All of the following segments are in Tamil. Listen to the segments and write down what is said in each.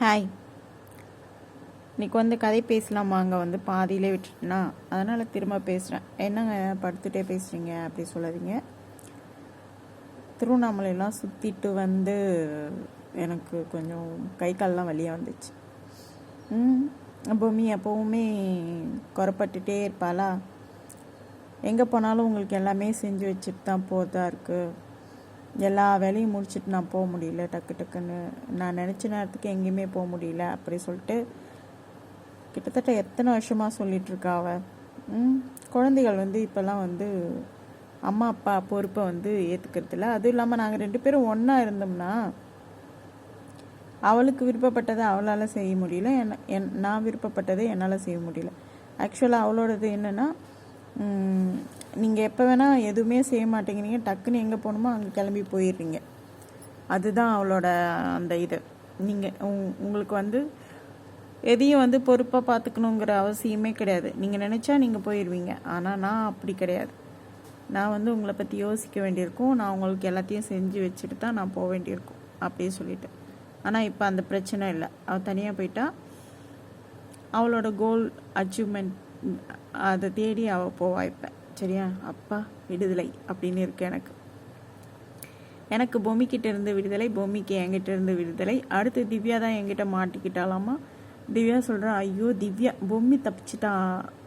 ஹாய் இன்னைக்கு வந்து கதை பேசலாமா அங்கே வந்து பாதியிலே விட்டுட்டுனா? அதனால் திரும்ப பேசுகிறேன் என்னங்க படுத்துகிட்டே பேசுகிறீங்க அப்படி சொல்லாதீங்க. திருவண்ணாமலையெல்லாம் சுற்றிட்டு வந்து எனக்கு கொஞ்சம் கை கால்லாம் வழியாக வந்துச்சு. பூமி எப்போவுமே குறப்பட்டுட்டே இருப்பாளா? எங்கே போனாலும் உங்களுக்கு எல்லாமே செஞ்சு வச்சுட்டு தான் போதா இருக்குது எல்லா வேலையும் முடிச்சுட்டு நான் போக முடியல டக்கு டக்குன்னு. நான் நினச்ச நேரத்துக்கு எங்கேயுமே போக முடியல அப்படி சொல்லிட்டு கிட்டத்தட்ட எத்தனை வருஷமாக சொல்லிட்டு இருக்கா ம் குழந்தைகள் வந்து இப்போல்லாம் வந்து அம்மா அப்பா பொறுப்பை வந்து ஏற்றுக்கிறதில்ல அதுவும் இல்லாமல் நாங்கள் ரெண்டு பேரும் ஒன்றா இருந்தோம்னா அவளுக்கு விருப்பப்பட்டதை அவளால் செய்ய முடியல என்ன என் நான் விருப்பப்பட்டதை என்னால் செய்ய முடியல. ஆக்சுவலாக அவளோடது என்னென்னா நீங்கள் எப்போ வேணால் எதுவுமே செய்ய மாட்டேங்கிறீங்க டக்குன்னு எங்கே போகணுமோ அங்கே கிளம்பி போயிடுறீங்க. அதுதான் அவளோட அந்த இது. நீங்கள் உங்களுக்கு வந்து எதையும் வந்து பொறுப்பாக பார்த்துக்கணுங்கிற அவசியமே கிடையாது. நீங்கள் நினச்சா நீங்கள் போயிடுவீங்க ஆனால் நான் அப்படி கிடையாது. நான் வந்து உங்களை பற்றி யோசிக்க வேண்டியிருக்கும். நான் உங்களுக்கு எல்லாத்தையும் செஞ்சு வச்சுட்டு தான் நான் போக வேண்டியிருக்கும். அப்படியே சொல்லிட்டு ஆனால் இப்போ அந்த பிரச்சனை இல்லை. அவள் தனியாக போயிட்டா அவளோட கோல் அச்சீவ்மெண்ட் அதை தேடி அவள் போவா இப்போ. சரியா? அப்பா விடுதலை அப்படின்னு இருக்கு எனக்கு. எனக்கு பொம்மிக்கிட்ட இருந்து விடுதலை பொம்மிக்கு என்கிட்ட இருந்து விடுதலை. அடுத்து திவ்யா தான் என்கிட்ட மாட்டிக்கிட்டாலாமா திவ்யா சொல்கிறா ஐயோ திவ்யா பொம்மி தப்பிச்சிட்டா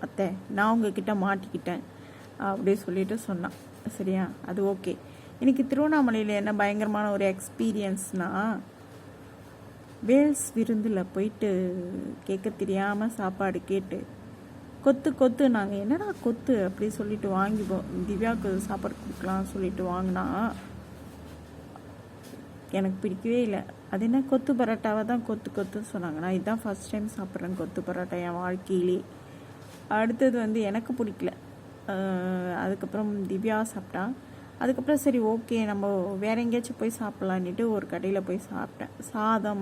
அத்தை. நான் உங்ககிட்ட மாட்டிக்கிட்டேன். அப்படி சொல்லிட்டு சொன்னான் சரியா? அது ஓகே. இன்னைக்கு திருவண்ணாமலையில் என்ன பயங்கரமான ஒரு எக்ஸ்பீரியன்ஸ்னால் வேல்ஸ் விருந்தில் போயிட்டு கேட்க தெரியாமல் சாப்பாடு கேட்டு கொத்து கொத்து. நாங்கள் என்னடா கொத்து அப்படி சொல்லிட்டு வாங்கிப்போம். திவ்யாவுக்கு சாப்பாடு கொடுக்கலாம் சொல்லிட்டு வாங்கினா எனக்கு பிடிக்கவே இல்லை. அது என்ன? கொத்து பரோட்டாவை தான் கொத்து கொத்துன்னு சொன்னாங்க. நான் இதுதான் ஃபஸ்ட் டைம் சாப்பிட்றேன் கொத்து பரோட்டா என் வாழ்க்கையிலே. அடுத்தது வந்து எனக்கு பிடிக்கல. அதுக்கப்புறம் திவ்யா சாப்பிட்டா. அதுக்கப்புறம் சரி ஓகே நம்ம வேற எங்கேயாச்சும் போய் சாப்பிட்லான்ட்டு ஒரு கடையில் போய் சாப்பிட்டேன். சாதம்